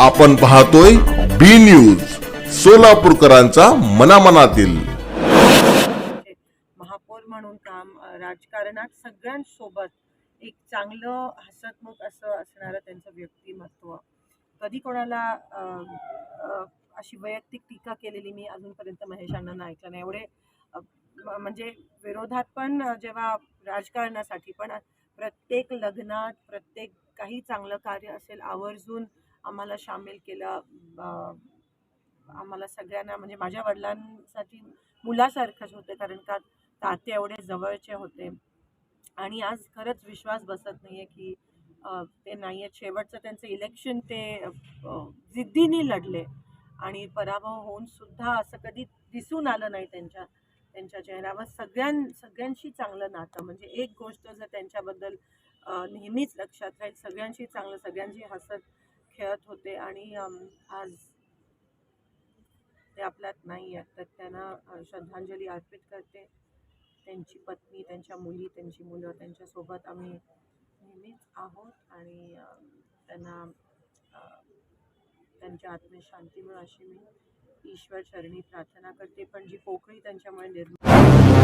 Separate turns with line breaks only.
आपण पाहतोय बी न्यूज सोलापूरकरांचा मनामनातील.
महापौर म्हणून काम राजकारणात सगळ्यांसोबत एक चांगलं हसतमुख असं असणारं त्यांचं व्यक्तिमत्व. कधी कोणाला अशी वैयक्तिक टीका केलेली मी अजूनपर्यंत महेश अण्णांना ऐकलं नाही. एवढे म्हणजे विरोधात पण जेव्हा राजकारणासाठी पण प्रत्येक लग्नात प्रत्येक काही चांगलं कार्य असेल आवर्जून आम्हाला सामील केलं आम्हाला सगळ्यांना म्हणजे माझ्या वडिलांसाठी मुलासारखंच होते कारण का ताते एवढे जवळचे होते. आणि आज खरंच विश्वास बसत नाहीये की ते नाही आहेत शेवटचं त्यांचं इलेक्शन ते जिद्दीने लढले. आणि पराभव होऊन सुद्धा असं कधी दिसून आलं नाही त्यांच्या त्यांच्या चेहऱ्यावर. सगळ्यां सगळ्यांशी चांगलं नातं. म्हणजे एक गोष्ट जर त्यांच्याबद्दल नेहमीच लक्षात राहील सगळ्यांशी चांगलं सगळ्यांशी हसत खेळत होते आणि आज ते आपल्यात नाही आहेत. तर त्यांना श्रद्धांजली अर्पित करते. त्यांची पत्नी त्यांच्या मुली त्यांची मुलं त्यांच्यासोबत आम्ही नेहमीच आहोत आणि त्यांना त्यांच्या आत्म्या शांती मिळो अशी मी ईश्वर चरणी प्रार्थना करते. पण जी पोकळी त्यांच्यामुळे निर्माण